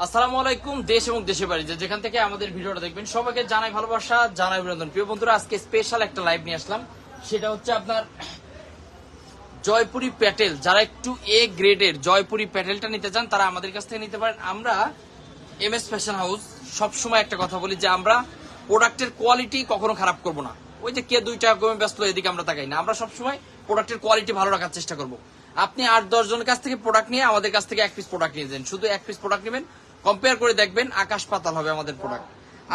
আসসালামু আলাইকুম, দেশ এবং দেশের বাড়ি যেখান থেকে আমাদের ভিডিওটা দেখবেন, সবাইকে জানাই ভালোবাসা, জানাই অভিনন্দন। প্রিয় বন্ধুরা, আজকে স্পেশাল একটা লাইভ নিয়ে আসলাম। সেটা হচ্ছে আপনার জয়পুরি প্যাটেল। যারা একটু এ গ্রেডের জয়পুরি প্যাটেলটা নিতে চান, তারা আমাদের কাছ থেকে নিতে পারেন। আমরা এম এস ফ্যাশন হাউস সবসময় একটা কথা বলি যে, আমরা প্রোডাক্টের কোয়ালিটি কখনো খারাপ করব না। ওই যে কে দুই টাকা কমে ব্যস্ত, এদিকে আমরা তাকাই না। আমরা সবসময় প্রোডাক্টের কোয়ালিটি ভালো রাখার চেষ্টা করব। আপনি আট, দশ জনের কাছ থেকে প্রোডাক্ট নিয়ে আমাদের কাছ থেকে এক পিস প্রোডাক্ট নিয়ে যান শুধু এক পিস প্রোডাক্ট নেবেন। কম্পেয়ার করে দেখবেন আকাশ পাতাল হবে আমাদের প্রোডাক্ট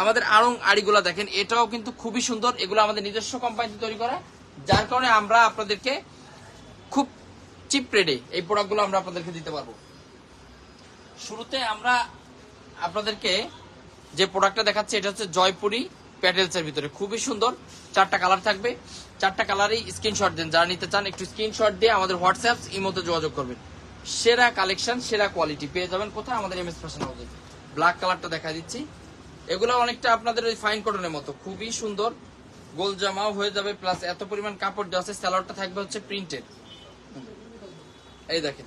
আমাদের আড়ং আড়িগুলো দেখেন, এটাও কিন্তু খুবই সুন্দর। এগুলো আমাদের নিজস্ব কোম্পানিতে তৈরি করা। যার কারণে আমরা আপনাদেরকে খুব চিপ রেটে এই প্রোডাক্টগুলো আমরা আপনাদেরকে দিতে পারব। শুরুতে আমরা আপনাদেরকে যে প্রোডাক্টটা দেখাচ্ছি, এটা হচ্ছে জয়পুরি প্যাটেলস এর ভিতরে। খুবই সুন্দর। চারটা কালার থাকবে। চারটা কালারই স্ক্রিনশট দেন। যারা নিতে চান একটু স্ক্রিনশট দিয়ে আমাদের হোয়াটসঅ্যাপ ইমোতে যোগাযোগ করবেন। সেরা কালেকশন সেরা কোয়ালিটি পেয়ে যাবেন কোথায়? আমাদের এম এস ফ্যাশন হাউসে ব্ল্যাক কালারটা দেখা দিচ্ছি। এগুলো অনেকটা আপনাদের ওই ফাইন কটনের মতো। খুবই সুন্দর। গোল জামাও হয়ে যাবে। প্লাস এত পরিমাণ কাপড় দেওয়া আছে। স্যালোয়ারটা থাকবে হচ্ছে প্রিন্টেড এই দেখেন।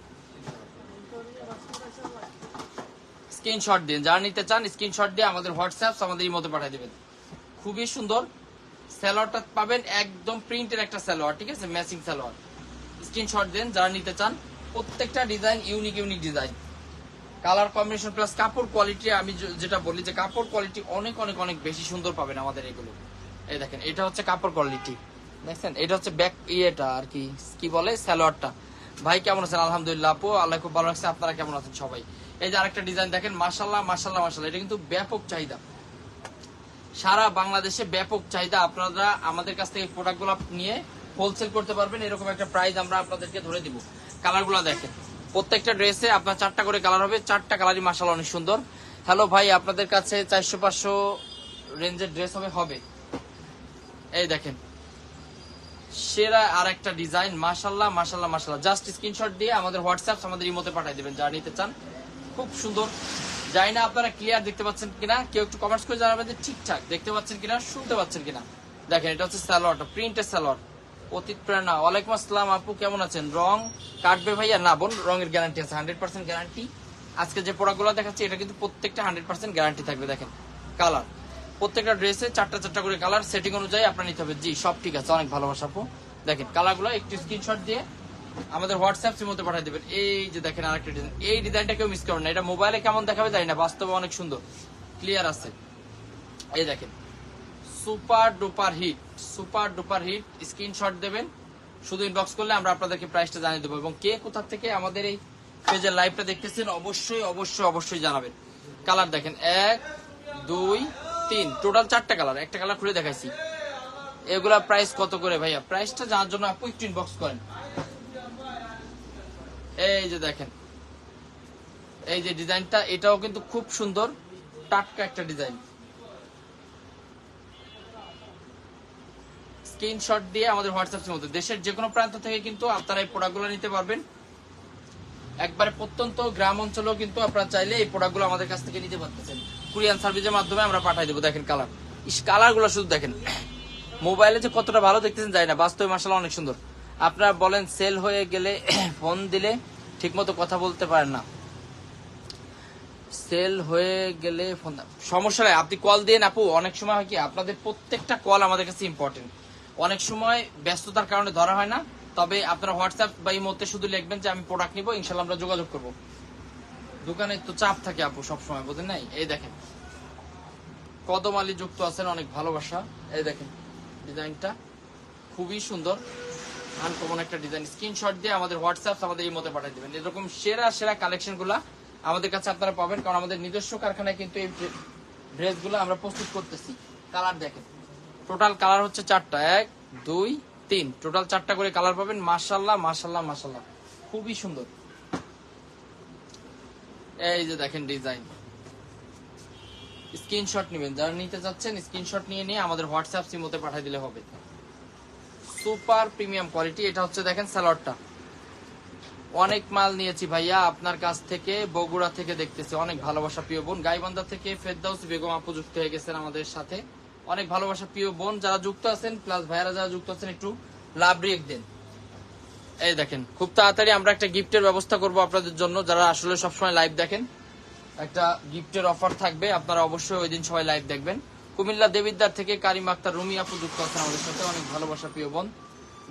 স্ক্রিনশট দিন। যারা নিতে চান স্ক্রিনশট দিয়ে আমাদের হোয়াটসঅ্যাপ আমাদের এই মতো পাঠিয়ে দেবেন। খুবই সুন্দর। স্যালোয়ারটা পাবেন একদম প্রিন্টের একটা স্যালোয়ার ঠিক আছে? ম্যাচিং স্যালোয়ার স্ক্রিনশট দেন, যারা নিতে চান, প্রত্যেকটা design unique unique design colour combination plus কাপড় কোয়ালিটি আমি যেটা বলি যে কাপড় কোয়ালিটি অনেক অনেক অনেক বেশি সুন্দর পাবেন আমাদের এগুলো। এই দেখেন, এটা হচ্ছে কাপড় কোয়ালিটি দেখছেন? এটা হচ্ছে ব্যাক ইয়েটা আর কি কি বলে? স্যালোয়ারটা ভাই, কেমন আছেন? আলহামদুলিল্লাহ আপু, আল্লাহ খুব ভালো লাগছে আপনারা কেমন আছেন সবাই? এই যে আরেকটা ডিজাইন দেখেন মাশাল্লাহ মাশাল্লাহ মাশাল্লাহ এটা কিন্তু ব্যাপক চাহিদা। সারা বাংলাদেশে ব্যাপক চাহিদা আপনারা আমাদের কাছ থেকে প্রোডাক্টগুলো নিয়ে হোলসেল করতে পারবেন। এরকম একটা প্রাইস আমরা আপনাদেরকে ধরে দিব। কালারগুলো দেখেন। প্রত্যেকটা ড্রেসে আপনার চারটা করে কালার হবে। চারটা কালারই মাসাল অনেক সুন্দর। হ্যালো ভাই, আপনাদের কাছে চারশো পাঁচশো রেঞ্জের ড্রেস হবে হবে। এই দেখেন। সেরা আর একটা ডিজাইন মাশাল্লাহ মাশাল্লাহ মাশাল্লাহ জাস্ট স্ক্রিনশট দিয়ে আমাদের হোয়াটসঅ্যাপ আমাদের ইমোতে পাঠিয়ে দেবেন, যারা নিতে চান। খুব সুন্দর। জানি না আপনারা ক্লিয়ার দেখতে পাচ্ছেন কিনা, কেউ একটু কমেন্টস করে জানাবেন যে ঠিকঠাক দেখতে পাচ্ছেন কিনা, শুনতে পাচ্ছেন কিনা। দেখেন, এটা হচ্ছে স্যালোয়ারটা প্রিন্টের স্যালোয়ার অতীত প্রেরণা। ওয়ালাইকুম আসসালাম, আপু, কেমন আছেন? রং কাটবে ভাইয়া? না বোন, রঙের গ্যারান্টি আছে হান্ড্রেড পার্সেন্ট গ্যারান্টি আজকে যে প্রোডাক্টগুলো দেখাচ্ছি, এটা কিন্তু প্রত্যেকটা হান্ড্রেড পার্সেন্ট গ্যারান্টি থাকবে, দেখেন কালার প্রত্যেকটা ড্রেসে চারটা চারটা করে কালার সেটিং অনুযায়ী আপনার নিতে হবে। জি, সব ঠিক আছে, অনেক ভালোবাসা, আপু। দেখেন কালারগুলো একটু স্ক্রিনশট দিয়ে আমাদের হোয়াটসঅ্যাপ মধ্যে পাঠিয়ে দেবেন। এই যে দেখেন আরেকটা ডিজাইন এই ডিজাইনটা কেউ মিস করবেন না। এটা মোবাইলে কেমন দেখাবে জানি না। বাস্তবে অনেক সুন্দর। ক্লিয়ার আছে। এই দেখেন। Super duper hit super duper hit screenshot দেবেন। শুধু ইনবক্স করলে আমরা আপনাদেরকে প্রাইসটা জানিয়ে দেবো। এবং কে কোথা থেকে আমাদের এই পেজের লাইভটা দেখতেছেন অবশ্যই অবশ্যই অবশ্যই জানাবেন। কালার দেখেন। এক, দুই, তিন। টোটাল চারটা কালার একটা কালার খুলে দেখাইছি। এগুলা প্রাইস কত করে ভাইয়া? প্রাইসটা জানার জন্য আপু একটু ইনবক্স করেন। এই যে দেখেন। এই যে ডিজাইনটা, এটাও কিন্তু খুব সুন্দর, টাটকা একটা ডিজাইন। স্ক্রিনশট দিয়ে আমাদের হোয়াটসঅ্যাপ মধ্যে। দেশের যে কোনো প্রান্ত থেকে কিন্তু আপনারা এই প্রোডাক্টগুলো নিতে পারবেন। একবারে প্রত্যন্ত গ্রাম অঞ্চলেও কিন্তু আপনারা চাইলে এই প্রোডাক্টগুলো আমাদের কাছ থেকে নিতে পারতেছেন। কুরিয়ান সার্ভিসের মাধ্যমে আমরা পাঠাই দেবো, দেখেন কালার। ইস, কালারগুলো শুধু দেখেন। মোবাইলে যে কতটা ভালো দেখতেছেন যায় না, বাস্তবে মাসাল অনেক সুন্দর। আপনারা বলেন সেল হয়ে গেলে ফোন দিলে ঠিকমতো কথা বলতে পারেন না। সেল হয়ে গেলে ফোন সমস্যা নাই, আপনি কল দিয়ে আপু। অনেক সময় হয় কি, আপনাদের প্রত্যেকটা কল আমাদের কাছে ইম্পর্টেন্ট অনেক সময় ব্যস্ততার কারণে ধরা হয় না, তবে আপনারা হোয়াটসঅ্যাপ বা এই মধ্যে শুধু লিখবেন যে, আমি প্রোডাক্ট নিবো ইনশাল্লাহ আমরা যোগাযোগ করব। দোকানে তো চাপ থাকে আপু সবসময়, বোঝেন নাই? এই দেখেন। কদম আলী যুক্ত আছেন, অনেক ভালোবাসা। এই দেখেন, ডিজাইনটা খুবই সুন্দর। আনকমন একটা ডিজাইন স্ক্রিনশট দিয়ে আমাদের হোয়াটসঅ্যাপ আমাদের এই মতে পাঠিয়ে দেবেন। এরকম সেরা সেরা কালেকশন আমাদের কাছে আপনারা পাবেন, কারণ আমাদের নিজস্ব কারখানায় কিন্তু এই ড্রেসগুলো আমরা প্রস্তুত করতেছি। কালার দেখেন। টোটাল কালার হচ্ছে চারটা। এক, দুই, তিন। টোটাল চারটা করে কালার পাবেন। মাশাল্লাহ মাশাল্লাহ মাশাল্লাহ খুবই সুন্দর। এই যে দেখেন ডিজাইন স্ক্রিনশট নেবেন। যারা নিতে চাচ্ছেন স্ক্রিনশট নিয়ে নিয়ে আমাদের হোয়াটসঅ্যাপ সিমোতে পাঠিয়ে দিলে হবে। সুপার প্রিমিয়াম কোয়ালিটি, এটা হচ্ছে দেখেন স্যালোয়ারটা। অনেক মাল নিয়েছি ভাইয়া, আপনার কাছ থেকে, বগুড়া থেকে দেখতেছি। অনেক ভালোবাসা, প্রিয় বোন। গাইবান্ধা থেকে ফেরদাউস বেগম আপু যুক্ত হয়ে গেছেন আমাদের সাথে। অনেক ভালোবাসা, প্রিয় বোন। যারা যুক্ত আছেন প্লাস ভাইয়ারা যারা যুক্ত আছেন, একটু লাভ রিয়েক দেন। এই দেখেন, খুব তাড়াতাড়ি আমরা একটা গিফটের ব্যবস্থা করব আপনাদের জন্য। যারা আসলে সবসময় লাইভ দেখেন, একটা গিফটের অফার থাকবে। আপনারা অবশ্যই ওই দিন সবাই লাইভ দেখবেন। কুমিল্লা দেবিদ্দার থেকে কারিম আক্তার রুমি আপু যুক্ত আছেন আমাদের সাথে। অনেক ভালোবাসা, প্রিয় বোন।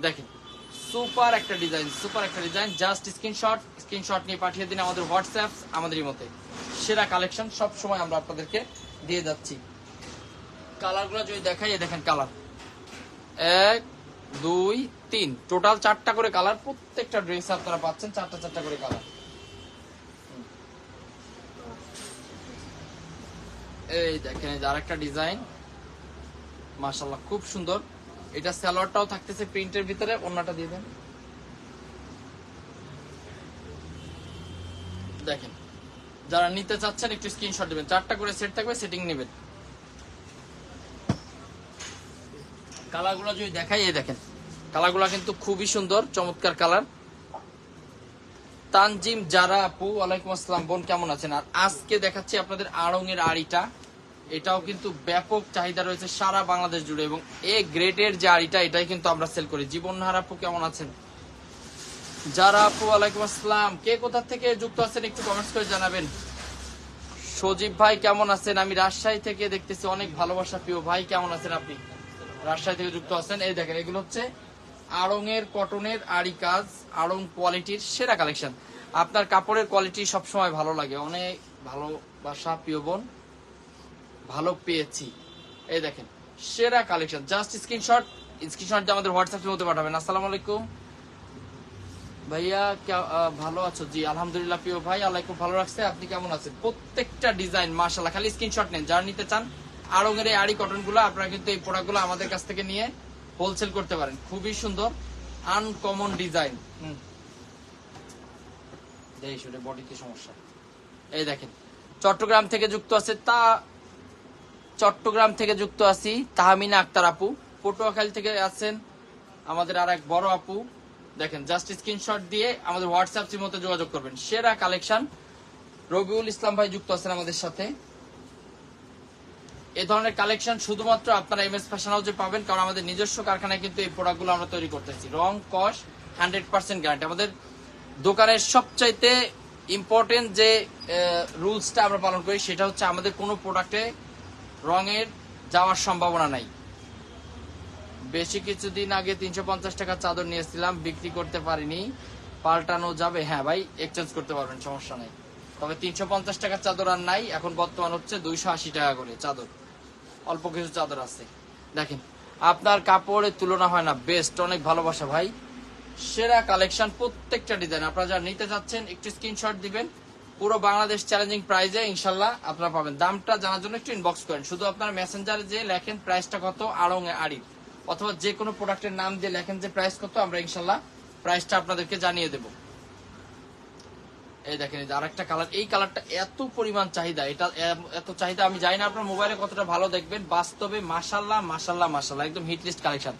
দেখেন, সুপার একটা ডিজাইন সুপার একটা ডিজাইন জাস্ট স্ক্রিনশট স্ক্রিনশট নিয়ে পাঠিয়ে দিন আমাদের হোয়াটসঅ্যাপ আমাদেরই মতে সেরা কালেকশন সব সময় আমরা আপনাদেরকে দিয়ে যাচ্ছি। কালারগুলো যদি দেখাই দেখেন কালার এক, দুই, তিন। টোটাল চারটা করে কালার প্রত্যেকটা ড্রেস আপনারা পাচ্ছেন, চারটা চারটা করে কালার এই দেখেন, এই আরেকটা ডিজাইন মাশাল্লাহ খুব সুন্দর। এটা স্যালোয়ারটাও থাকতেছে প্রিন্টের ভিতরে, অন্যটা দিয়ে দেন। দেখেন, যারা নিতে চাচ্ছেন, একটু স্ক্রিনশট দিবেন। চারটা করে সেট থাকবে সেটিং নেবেন। কালারগুলো যদি দেখাই, এই দেখেন, কালারগুলো কিন্তু খুবই সুন্দর, চমৎকার কালার। তানজিম যারা আপু ওয়ালাইকুম আসসালাম। বোন, কেমন আছেন? আর আজকে দেখাচ্ছি আপনাদের আড়ং এর আড়িটা। এটাও কিন্তু ব্যাপক চাহিদা রয়েছে সারা বাংলাদেশ জুড়ে এবং এ গ্রেডের যে আড়িটা, এটাই কিন্তু আমরা সেল করি। জীবনহার আপু কেমন আছেন? যারা আপু, ওয়ালাইকুম আসসালাম। কে কোথা থেকে যুক্ত আছেন একটু কমেন্টস করে জানাবেন। সজীব ভাই কেমন আছেন? আমি রাজশাহী থেকে দেখতেছি, অনেক ভালোবাসা প্রিয় ভাই, কেমন আছেন আপনি? রাজশাহী থেকে যুক্ত আছেন। এই দেখেন, এগুলো হচ্ছে আড়ং এর কটনের আড়ি কাজ, আড়ং কোয়ালিটির সেরা কালেকশন আপনার কাপড়ের কোয়ালিটি সবসময় ভালো লাগে। অনেক ভালোবাসা প্রিয় বোন। ভালো পেয়েছি। এই দেখেন, সেরা কালেকশন জাস্ট স্ক্রিনশট স্ক্রিনশট আমাদের হোয়াটসঅ্যাপের মধ্যে পাঠাবেন। আসসালামু আলাইকুম। ভাইয়া ভালো আছো? জি, আলহামদুলিল্লাহ, প্রিয় ভাই ভালো রাখছে। আপনি কেমন আছেন? প্রত্যেকটা ডিজাইন মার্শাল্লাহ খালি স্ক্রিনশট নেন। যারা নিতে চান আড়ি আপনারা কিন্তু এই আমাদের কাছ থেকে নিয়ে হোলসেল করতে পারেন। খুবই সুন্দর আনকমন ডিজাইন শুনে বডিতে সমস্যা। এই দেখেন, চট্টগ্রাম থেকে যুক্ত আছে তা চট্টগ্রাম থেকে যুক্ত আছি, তাহমিনা আক্তার আপু। পটুয়াখালী থেকে আছেন আমাদের আর এক বড় আপু। দেখেন জাস্ট স্ক্রিনশট দিয়ে আমাদের হোয়াটসঅ্যাপ মতো যোগাযোগ করবেন। সেরা কালেকশন রবিউল ইসলাম ভাই যুক্ত আছেন আমাদের সাথে। এ ধরনের কালেকশন শুধুমাত্র আপনারা এম এস ফ্যাশন হাউসে পাবেন, কারণ আমাদের নিজস্ব কারখানায় কিন্তু এই প্রোডাক্টগুলো আমরা তৈরি করতেছি। রং, কস হান্ড্রেড পার্সেন্ট গ্যারান্টি আমাদের দোকানের সবচাইতে ইম্পর্টেন্ট যে রুলসটা আমরা পালন করি, সেটা হচ্ছে আমাদের কোনো প্রোডাক্টে রঙের যাওয়ার সম্ভাবনা নাই। বেশি কিছুদিন আগে তিনশো পঞ্চাশ টাকা চাদর নিয়েছিলাম, বিক্রি করতে পারিনি, পাল্টানো যাবে। হ্যাঁ ভাই এক্সচেঞ্জ করতে পারবেন, সমস্যা নেই। তবে তিনশো পঞ্চাশ টাকার চাদর আর নাই, এখন বর্তমান হচ্ছে দুইশো আশি টাকা করে চাদর। অল্প কিছু চাদর আছে। দেখেন, আপনার কাপড়ের তুলনা হয় না বেস্ট অনেক ভালোবাসা ভাই। সেরা কালেকশন প্রত্যেকটা ডিজাইন আপনারা যারা নিতে চাচ্ছেন একটু স্ক্রিনশট দিবেন পুরো বাংলাদেশ চ্যালেঞ্জিং প্রাইজে ইনশাল্লাহ আপনারা পাবেন। দামটা জানার জন্য একটু ইনবক্স করেন। শুধু আপনার মেসেঞ্জারে যে লেখেন প্রাইসটা কত, আড়ং আড়ির অথবা যে কোনো প্রোডাক্টের নাম দিয়ে লেখেন যে প্রাইস কত, আমরা ইনশাল্লাহ প্রাইসটা আপনাদেরকে জানিয়ে দেব। এই দেখেন যে আরেকটা কালার এই কালারটা এত পরিমাণ চাহিদা। এটা এত চাহিদা, আমি জানি না আপনার মোবাইলে কতটা ভালো দেখবেন। বাস্তবে মাসাল্লাহ মাসাল্লাহ মাসাল্লাহ একদম হিট লিস্ট কালেকশন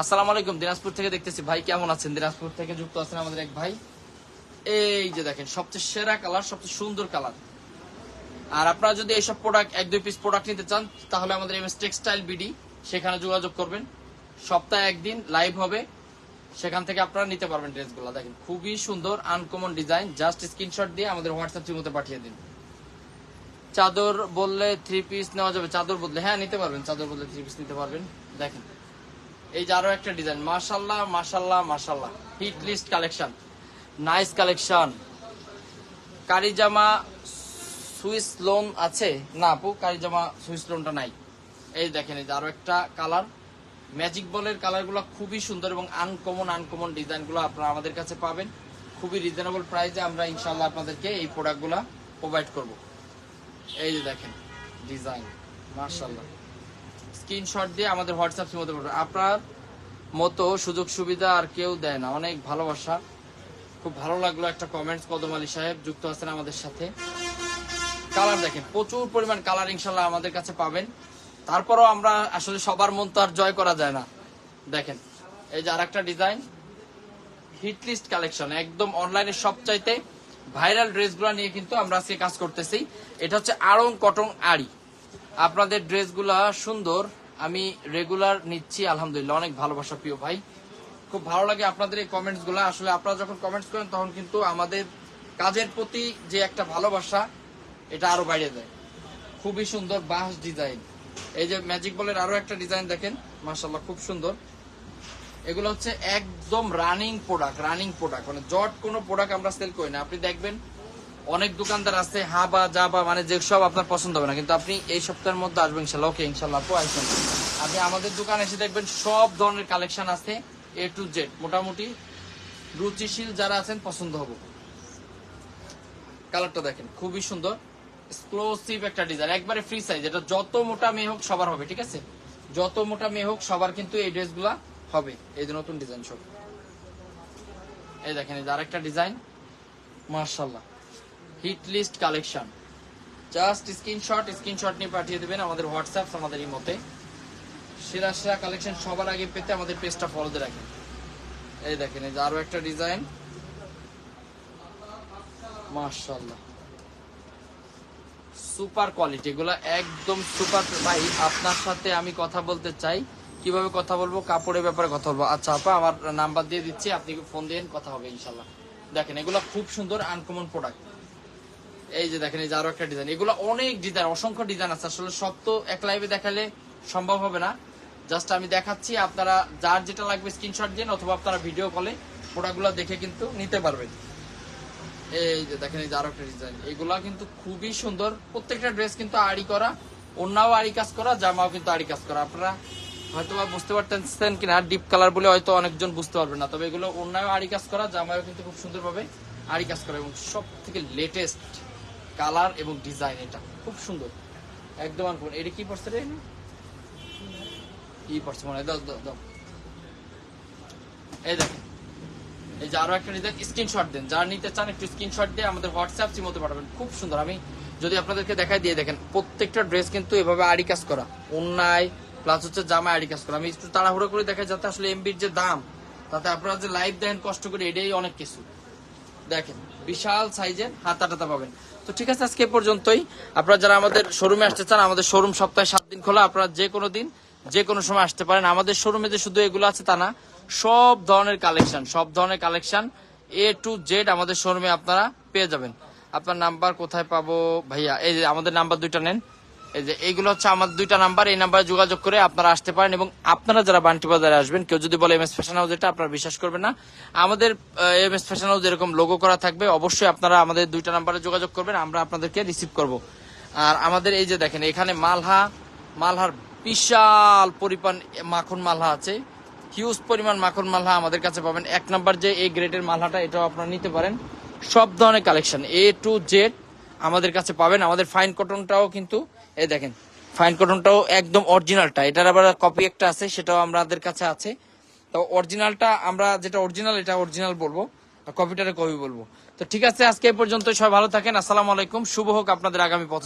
আসসালামু আলাইকুম, দিনাজপুর থেকে দেখতেছি। ভাই, কেমন আছেন? দিনাজপুর থেকে যুক্ত আছেন আমাদের এক ভাই। এই যে দেখেন, সবচেয়ে সেরা কালার, সবচেয়ে সুন্দর কালার। আর আপনারা যদি এইসব প্রোডাক্ট এক, দুই পিস প্রোডাক্ট নিতে চান, তাহলে আমাদের এম এস টেক্সটাইল বিডি সেখানে যোগাযোগ করবেন। সপ্তাহে একদিন লাইভ হবে। সেখান থেকে আপনারা নিতে পারবেন ড্রেসগুলো। দেখেন, খুবই সুন্দর আনকমন ডিজাইন জাস্ট স্ক্রিনশট দিয়ে আমাদের হোয়াটসঅ্যাপ মধ্যে পাঠিয়ে দিন। চাদর বললে থ্রি পিস নেওয়া যাবে। চাদর বদলে হ্যাঁ নিতে পারবেন। চাদর বদলে থ্রি পিস নিতে পারবেন। দেখেন, এই যে আরও একটা ডিজাইন মাশাল্লাহ মাশাল্লাহ মাশাল্লাহ hit list collection nice collection. Charizma Swiss lawn আছে? না আপু, কারিজামা সুইস লোনটা নাই। এই দেখেন, এই যে আরও একটা কালার। ম্যাজিক বলের কালারগুলো খুবই সুন্দর এবং আনকমন আনকমন ডিজাইনগুলো আপনারা আমাদের কাছে পাবেন। খুবই রিজনেবল প্রাইসে আমরা ইনশাল্লাহ আপনাদেরকে এই প্রোডাক্টগুলো প্রোভাইড করব। এই যে দেখেন ডিজাইন মার্শাল্লাহ স্ক্রিনশট দিয়ে আমাদের হোয়াটসঅ্যাপ মধ্যে আপনার মতো সুযোগ সুবিধা আর কেউ দেয় না। অনেক ভালোবাসা। খুব ভালো লাগল একটা কমেন্টস কদম আলী সাহেব যুক্ত আছেন আমাদের সাথে। কালার দেখেন, প্রচুর পরিমাণ কালার ইনশাল্লাহ আমাদের কাছে পাবেন। তারপরও আমরা আসলে সবার মন তো আর জয় করা যায় না। দেখেন, এই যে আরেকটা ডিজাইন হিটলিস্ট কালেকশন একদম অনলাইনে সবচাইতে ভাইরাল ড্রেসগুলো নিয়ে কিন্তু আমরা আজকে কাজ করতেছি। এটা হচ্ছে আড়ং কটন আড়ি। আপনাদের ড্রেসগুলা সুন্দর, আমি রেগুলার নিচ্ছি, আলহামদুলিল্লাহ, অনেক ভালোবাসা, প্রিয় ভাই। খুব ভালো লাগে আপনাদের এই কমেন্টসগুলা। আসলে আপনারা যখন কমেন্টস করেন, তখন কিন্তু আমাদের কাজের প্রতি যে একটা ভালোবাসা, এটা আরও বাইরে দেয়। খুবই সুন্দর বাঁশ ডিজাইন এই যে ম্যাজিক বলের আরও একটা ডিজাইন দেখেন মাশাল্লাহ খুব সুন্দর। এগুলো হচ্ছে একদম রানিং প্রোডাক্ট রানিং প্রোডাক্ট মানে জট কোনো প্রোডাক্ট আমরা সেল করি না। আপনি দেখবেন অনেক দোকানদার আছে হা বা যা বা মানে যে সব আপনার পছন্দ হবে না। কিন্তু আপনি এই সপ্তাহের মধ্যে আসবেন ইনশাল্লাহ ওকে ইনশাল্লাহ আসবেন আপনি আমাদের দোকানে এসে দেখবেন সব ধরনের কালেকশন আছে। এ টু জেড মোটামুটি রুচিশীল যারা আছেন, পছন্দ হবে। কালারটা দেখেন, খুবই সুন্দর। এক্সক্লুসিভ একটা ডিজাইন একবারে ফ্রি সাইজ এটা যত মোটা মেয়ে হোক সবার হবে, ঠিক আছে? যত মোটা মেয়ে হোক সবার কিন্তু এই ড্রেসগুলা হবে, এই যে নতুন ডিজাইন সব। এই দেখেন, এই আরেকটা ডিজাইন মার্শাল্লাহ hit list collection just screenshot screenshot নিয়ে পাঠিয়ে দেবেন আমাদের হোয়াটসঅ্যাপ আমাদের এই মতে সেরা সেরা কালেকশন সবার আগে পেতে আমাদের পেজটা ফলো দিয়ে রাখেন। এই দেখেন, এই যে আরও একটা ডিজাইন মার্শাল্লাহ সুপার কোয়ালিটি এগুলো একদম সুপার ভাই, আপনার সাথে আমি কথা বলতে চাই। কীভাবে কথা বলব? কাপড়ের ব্যাপারে কথা বলব। আচ্ছা আপা, আমার নাম্বার দিয়ে দিচ্ছি, আপনি ফোন দিন কথা হবে ইনশাল্লাহ দেখেন, এগুলো খুব সুন্দর আনকমন প্রোডাক্ট এই যে দেখেন, এই যে আরও একটা ডিজাইন এগুলো অনেক ডিজাইন অসংখ্য ডিজাইন আছে। আসলে সব তো এক লাইভে দেখালে সম্ভব হবে না। জাস্ট আমি দেখাচ্ছি, আপনারা যার যেটা লাগবে স্ক্রিনশট দিন অথবা আপনারা ভিডিও কলে প্রোডাক্টগুলো দেখে কিন্তু নিতে পারবেন। এই যে দেখেন, এই যে আরও একটা ডিজাইন এগুলা কিন্তু খুবই সুন্দর। প্রত্যেকটা ড্রেস কিন্তু আড়ি করা অন্যও আড়ি কাজ করা, জামাও কিন্তু আড়ি কাজ করা। আপনারা হয়তো বা বুঝতে পারতেন কিনা ডিপ কালার বলে হয়তো অনেকজন বুঝতে পারবেন না। তবে এগুলো অন্যও আড়ি কাজ করা জামাও কিন্তু খুব সুন্দরভাবে আড়ি কাজ করা। এবং সব থেকে লেটেস্ট কালার এবং ডিজাইন এটা। খুব সুন্দর। একদম এটা কি পড়ছে রে? কি পড়ছে মনে এই দেখেন। এই যে আরও একটা ডিজাইন স্ক্রিনশট দেন। যারা নিতে চান, একটু স্ক্রিনশট দিয়ে আমাদের হোয়াটসঅ্যাপ পাঠাবেন। খুব সুন্দর। আমি যদি আপনাদেরকে দিয়ে দেখেন, প্রত্যেকটা ড্রেস কিন্তু এভাবে আড়ি কাজ করা। অন্যায় প্লাস হচ্ছে জামায় আড়ি কাজ করা। আমি একটু তাড়াহুড়ো করে দেখাই যাতে আসলে এমবির যে দাম, তাতে আপনারা যে দেখেন, কষ্ট করে, এটাই অনেক কিছু। দেখেন, বিশাল সাইজের হাতা টাতা পাবেন। তো ঠিক আছে, আজকে পর্যন্তই। আপনারা যারা আমাদের শোরুমে আসতে চান, আমাদের শোরুম সপ্তাহে সাত দিন খোলা। আপনারা যে কোনো দিন যে কোনো সময় আসতে পারেন। আমাদের শোরুমে যে শুধু এগুলো আছে তা না, সব ধরনের কালেকশন সব ধরনের কালেকশন এ টু জেড আমাদের শোরুমে আপনারা পেয়ে যাবেন। আপনার নাম্বার কোথায় পাবো? ভাইয়া, এই যে আমাদের নাম্বার দুইটা নেন। এই যে এইগুলো হচ্ছে আমার দুইটা নাম্বার এই নাম্বারে যোগাযোগ করে আপনারা আসতে পারেন এবং আপনারা যারা বান্টি বাজারে আসবেন, কেউ যদি বলে এম এস ফ্যাশন হাউস এটা, আপনারা বিশ্বাস করবেন না। আমাদের এম এস ফ্যাশন হাউস এরকম লোগো করা থাকবে, অবশ্যই আপনারা আমাদের দুইটা নাম্বারে যোগাযোগ করবেন, আমরা আপনাদেরকে রিসিভ করব। আর আমাদের এই যে দেখেন, এখানে মালহা, মালহার বিশাল পরিমাণ মাখন মালহা আছে। হিউজ পরিমাণ মাখন মালহা আমাদের কাছে পাবেন। এক নাম্বার যে এই গ্রেডের মালহাটা, এটাও আপনারা নিতে পারেন। সব ধরনের কালেকশন এ টু জেড আমাদের কাছে পাবেন। আমাদের ফাইন কটনটাও কিন্তু, এই দেখেন ফাইন কটনটাও একদম অরিজিনালটা এটার আবার কপি একটা আছে, সেটাও আমাদের কাছে আছে। তো অরিজিনালটা আমরা যেটা অরিজিনাল এটা অরিজিনাল বলব। কপিটারে কপি বলব। তো ঠিক আছে, আজকে এই পর্যন্ত সবাই ভালো থাকেন। আসসালামু আলাইকুম। শুভ হোক আপনাদের আগামী পথ